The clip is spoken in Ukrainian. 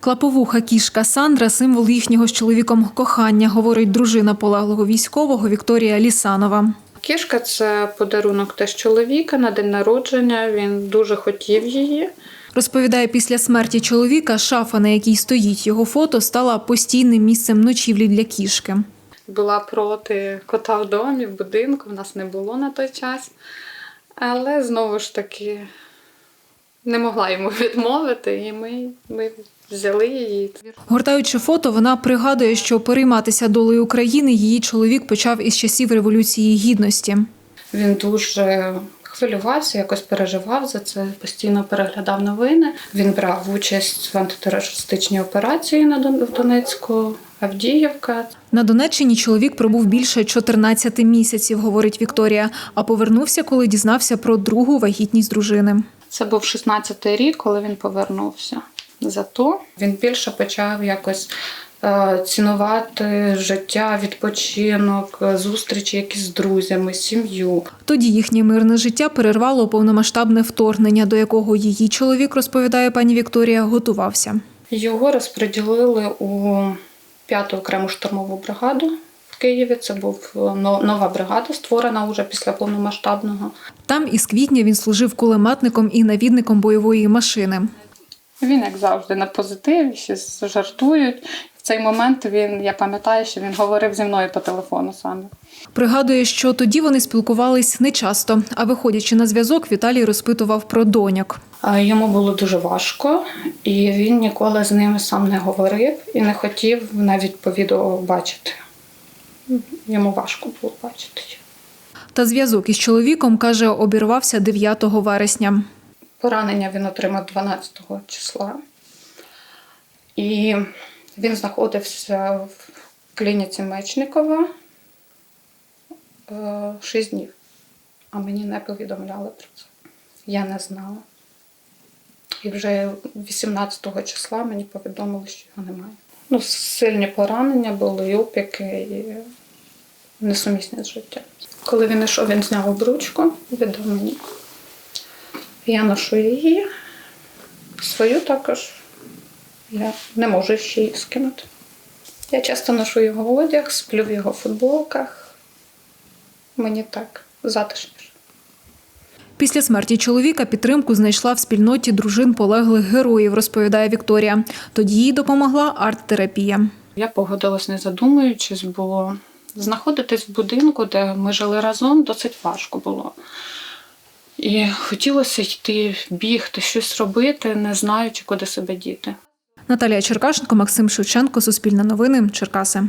Клаповуха кішка Сандра символ їхнього з чоловіком кохання, говорить дружина полеглого військового Вікторія Лісанова. Кішка це подарунок теж чоловіка на день народження. Він дуже хотів її. Розповідає, після смерті чоловіка шафа, на якій стоїть його фото, стала постійним місцем ночівлі для кішки. Була проти кота в домі, в будинку. В нас не було на той час. Але знову ж таки не могла йому відмовити, і ми, ми взяли її. Гортаючи фото, вона пригадує, що перейматися долею України її чоловік почав із часів Революції Гідності. Він дуже хвилювався, якось переживав за це, постійно переглядав новини. Він брав участь в антитерористичній операції на Дон- в Донецьку, Авдіївка. На Донеччині чоловік пробув більше 14 місяців, говорить Вікторія, а повернувся, коли дізнався про другу вагітність дружини. Це був 16-й рік, коли він повернувся. Зато він більше почав якось е, цінувати життя, відпочинок, е, зустрічі якісь з друзями, сім'ю. Тоді їхнє мирне життя перервало повномасштабне вторгнення, до якого її чоловік, розповідає пані Вікторія, готувався. Його розподілили у п'яту окрему штурмову бригаду в Києві. Це був е, нова бригада, створена вже після повномасштабного. Там із квітня він служив кулеметником і навідником бойової машини. Він, як завжди, на позитиві, щось жартують. В цей момент він, я пам'ятаю, що він говорив зі мною по телефону саме. Пригадує, що тоді вони спілкувались нечасто, а виходячи на зв'язок, Віталій розпитував про доньок. Йому було дуже важко, і він ніколи з ними сам не говорив і не хотів навіть по відео бачити. Йому важко було бачити. Та зв'язок із чоловіком каже, обірвався 9 вересня. Поранення він отримав 12 числа. І він знаходився в клініці Мечникова 6 днів. А мені не повідомляли про це. Я не знала. І вже 18 числа мені повідомили, що його немає. Ну, сильні поранення були, і опіки, і несумісні з життям. Коли він йшов, він зняв обручку, віддав мені. Я ношу її, свою також. Я не можу ще її скинути. Я часто ношу його одяг, сплю в його футболках. Мені так затишніше. Після смерті чоловіка підтримку знайшла в спільноті дружин полеглих героїв, розповідає Вікторія. Тоді їй допомогла арт-терапія. Я погодилась, не задумуючись, бо знаходитись в будинку, де ми жили разом, досить важко було. І хотілося йти, бігти, щось робити, не знаючи, куди себе діти. Наталія Черкашенко, Максим Шевченко, Суспільне новини, Черкаси.